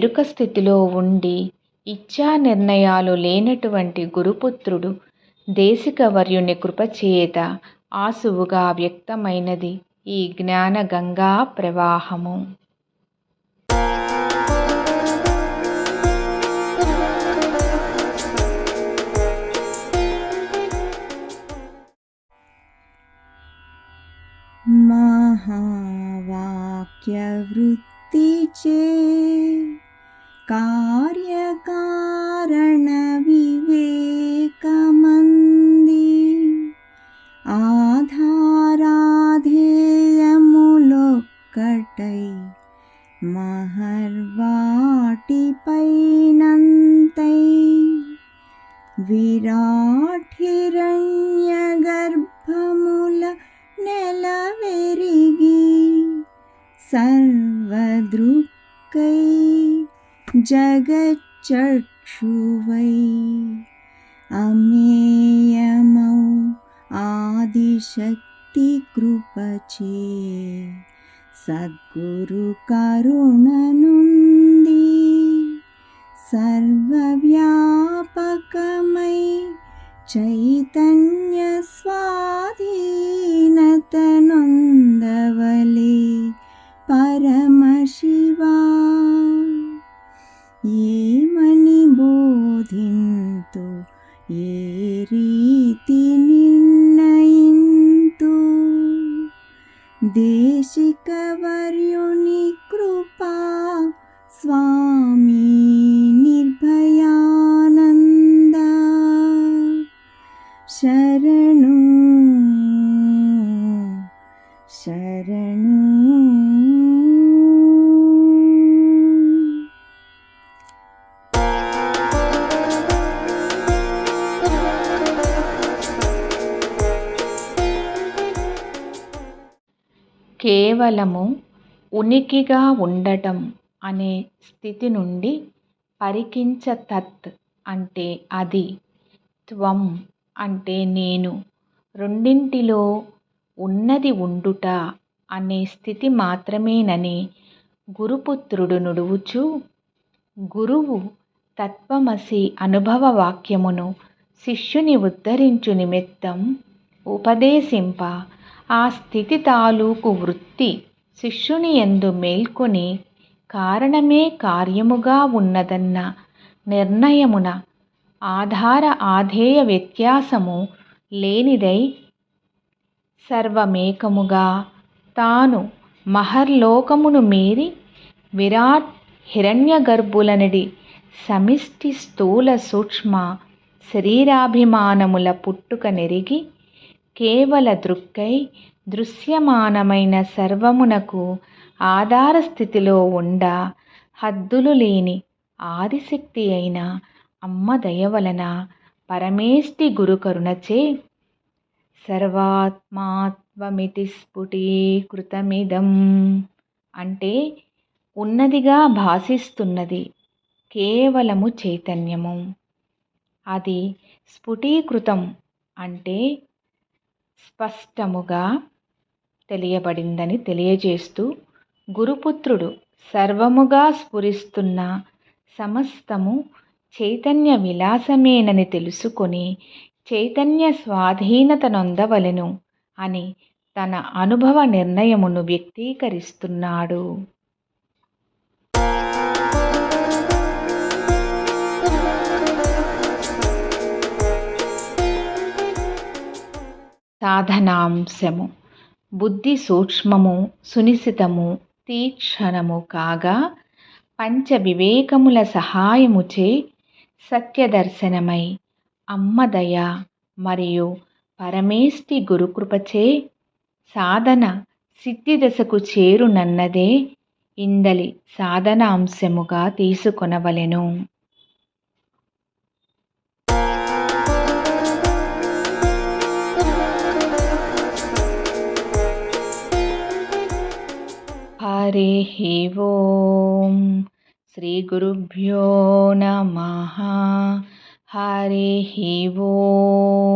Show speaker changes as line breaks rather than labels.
ఎరుక స్థితిలో ఉండి ఇచ్ఛా నిర్ణయాలు లేనటువంటి గురుపుత్రుడు దేశికవర్యుని కృపచేత ఆసువుగా వ్యక్తమైనది ఈ జ్ఞాన గంగా ప్రవాహము
महावाक्यवृत्तिचे కార్యకారణవివేకమంది कार्यकारणविवेकमन्दि आधाराधेयमुलोकटै महर्वाटिपैनन्तै विराटिरण्यगर्भमुलनिलवेरिगी सर्वदृक्कै जगच्चक्षुवै अमेयमौ आदिशक्तिकृपचे सद्गुरुकरुणनुन्दि सर्वव्यापकमयि चैतन्यस्वाधीनतनन्दवले परम ఏమని బోధింతు ఏ రీతి నిర్ణయింతు దేశికవర్యుని
కేవలము ఉనికిగా ఉండటం అనే స్థితి నుండి పరికించ తత్ అంటే అది. త్వం అంటే నేను. రెండింటిలో ఉన్నది ఉండుట అనే స్థితి మాత్రమేనని గురుపుత్రుడు నుడువుచు గురువు తత్వమసి అనుభవ వాక్యమును శిష్యుని ఉద్ధరించు నిమిత్తం ఉపదేశింప ఆ స్థితి తాలూకు వృత్తి శిష్యుని ఎందు మేల్కొని కారణమే కార్యముగా ఉన్నదన్న నిర్ణయమున ఆధార ఆధేయ వ్యత్యాసము లేనిదై సర్వమేకముగా తాను మహర్లోకమును మీరి విరాట్ హిరణ్యగర్భులనడి సమిష్టి స్థూల సూక్ష్మ శరీరాభిమానముల పుట్టుక నెరిగి కేవల దృక్కై దృశ్యమానమైన సర్వమునకు ఆధార స్థితిలో ఉండ హద్దులు లేని ఆదిశక్తి అయిన అమ్మ దయవలన పరమేష్టి గురుకరుణచే సర్వాత్మాత్వమితి స్ఫుటీకృతమిదం అంటే ఉన్నదిగా భాసిస్తున్నది కేవలము చైతన్యము. అది స్ఫుటీకృతం అంటే స్పష్టముగా తెలియబడిందని తెలియజేస్తూ గురుపుత్రుడు సర్వముగా స్ఫురిస్తున్న సమస్తము చైతన్య విలాసమేనని తెలుసుకొని చైతన్య స్వాధీనత నొందవలెను అని తన అనుభవ నిర్ణయమును వ్యక్తీకరిస్తున్నాడు. సాధనాంశము. బుద్ధి సూక్ష్మము సునిశితము తీక్షణము కాగా పంచ వివేకముల సహాయముచే సత్యదర్శనమై అమ్మదయ మరియు పరమేష్టి గురుకృపచే సాధన సిద్ధిదశకు చేరునన్నదే ఇందలి సాధనాంశముగా తీసుకొనవలెను. हरिः ॐ श्रीगुरुभ्यो नमः। हरिः ॐ